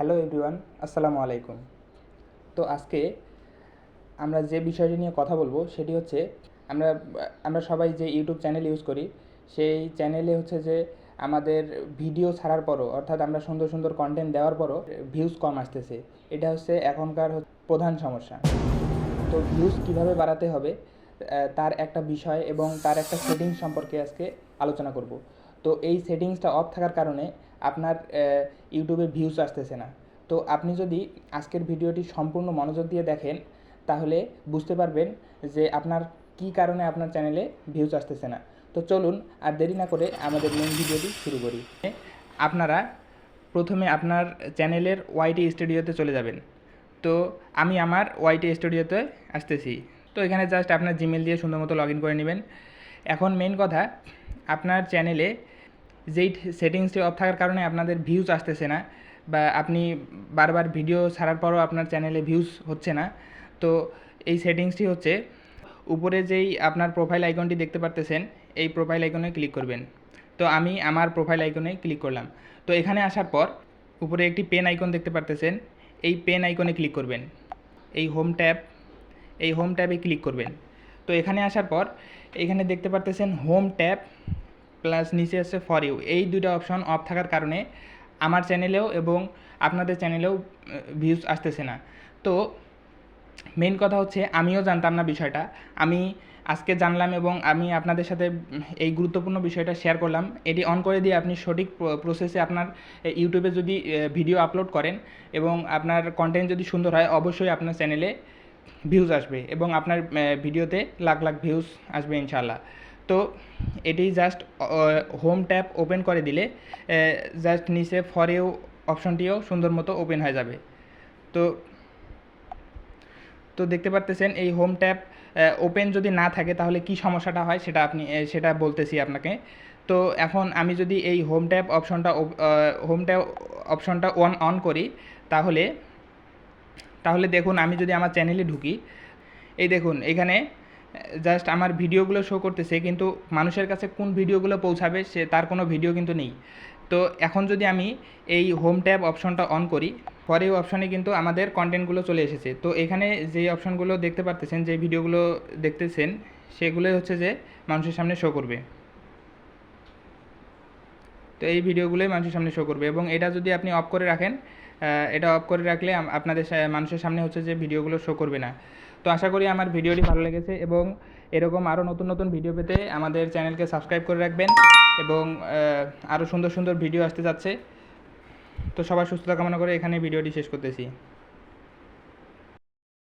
Hello everyone, আসসালামু আলাইকুম। তো আজকে আমরা যে বিষয়টি নিয়ে কথা বলব সেটি হচ্ছে, আমরা আমরা সবাই যে ইউটিউব চ্যানেল ইউজ করি, সেই চ্যানেলে হচ্ছে যে আমাদের ভিডিও ছাড়ার পরও, অর্থাৎ আমরা সুন্দর সুন্দর কন্টেন্ট দেওয়ার পরও ভিউজ কম আসতেছে। এটা হচ্ছে এখনকার প্রধান সমস্যা। তো ভিউজ কীভাবে বাড়াতে হবে তার একটা বিষয় এবং তার একটা সেটিংস সম্পর্কে আজকে আলোচনা করব। তো এই সেটিংসটা অফ থাকার কারণে আপনার ইউটিউবে ভিউজ আসতেছে না। তো আপনি যদি আজকের ভিডিওটি সম্পূর্ণ মনোযোগ দিয়ে দেখেন, তাহলে বুঝতে পারবেন যে আপনার কী কারণে আপনার চ্যানেলে ভিউজ আসতেছে না। তো চলুন আর দেরি না করে আমাদের মেন ভিডিওটি শুরু করি। আপনারা প্রথমে আপনার চ্যানেলের ওয়াইটি স্টুডিওতে চলে যাবেন। তো আমি আমার ওয়াইটি স্টুডিওতে আসতেছি। তো এখানে জাস্ট আপনার জিমেল দিয়ে সুন্দর মতো লগ ইন করে নেবেন। এখন মেন কথা, আপনার চ্যানেলে যেই সেটিংসটি অফ থাকার কারণে আপনাদের ভিউজ আসতেছে না বা আপনি বারবার ভিডিও ছাড়ার পরও আপনার চ্যানেলে ভিউজ হচ্ছে না। তো এই সেটিংসটি হচ্ছে, উপরে যেই আপনার প্রোফাইল আইকনটি দেখতে পারতেছেন, এই প্রোফাইল আইকনে ক্লিক করবেন। তো আমি আমার প্রোফাইল আইকনে ক্লিক করলাম। তো এখানে আসার পর, উপরে একটি পেন আইকন দেখতে পারতেছেন, এই পেন আইকনে ক্লিক করবেন। এই হোম ট্যাব এই হোম ট্যাবে ক্লিক করবেন। তো এখানে আসার পর, এখানে দেখতে পারতেছেন হোম ট্যাব প্লাস নিচে আছে ফর ইউ এই দুটো অপশন অফ থাকার কারণে আমার চ্যানেলেও এবং আপনাদের চ্যানেলেও ভিউজ আসতেছে না। তো মেন কথা হচ্ছে, আমিও জানতাম না বিষয়টা। আমি আজকে জানলাম এবং আমি আপনাদের সাথে এই গুরুত্বপূর্ণ বিষয়টা শেয়ার করলাম। এটি অন করে দিয়ে আপনি সঠিক প্রসেসে আপনার ইউটিউবে যদি ভিডিও আপলোড করেন এবং আপনার কন্টেন্ট যদি সুন্দর হয়, অবশ্যই আপনার চ্যানেলে ভিউজ আসবে এবং আপনার ভিডিওতে লাখ লাখ ভিউজ আসবে ইনশাল্লাহ তো এটি জাস্ট হোম ট্যাব ওপেন করে দিলে জাস্ট নিচে ফর ইউ অপশনটিও সুন্দর মতো ওপেন হয়ে যাবে। তো তো দেখতে পারতেছেন, এই হোম ট্যাব ওপেন যদি না থাকে তাহলে কি সমস্যাটা হয় সেটা আপনি সেটা বলতেছি আপনাকে। তো এখন আমি যদি এই হোম ট্যাব অপশনটা হোম ট্যাব অপশনটা অন অন করি, তাহলে তাহলে দেখুন আমি যদি আমার চ্যানেলে ঢুকি, এই দেখুন, এখানে জাস্ট আমার ভিডিওগুলো শো করতেছে, কিন্তু মানুষের কাছে কোন ভিডিওগুলো পৌঁছাবে সে, তার কোনো ভিডিও কিন্তু নেই। তো এখন যদি আমি এই হোম ট্যাব অপশনটা অন করি, পরে এই অপশনে কিন্তু আমাদের কন্টেন্টগুলো চলে এসেছে। তো এখানে যে অপশনগুলো দেখতে পারতেছেন, যে ভিডিওগুলো দেখতেছেন, সেগুলোই হচ্ছে যে মানুষের সামনে শো করবে। তো এই ভিডিওগুলোই মানুষের সামনে শো করবে এবং এটা যদি আপনি অফ করে রাখেন এটা অফ করে রাখলে আপনাদের মানুষের সামনে হচ্ছে যে ভিডিওগুলো শো করবে না। তো আশা করি আমার ভিডিওটি ভালো লেগেছে এবং এরকম আরও নতুন নতুন ভিডিও পেতে আমাদের চ্যানেলকে সাবস্ক্রাইব করে রাখবেন এবং আরও সুন্দর সুন্দর ভিডিও আসতে যাচ্ছে। তো সবাই সুস্থতা কামনা করে এখানে ভিডিওটি শেষ করতেছি।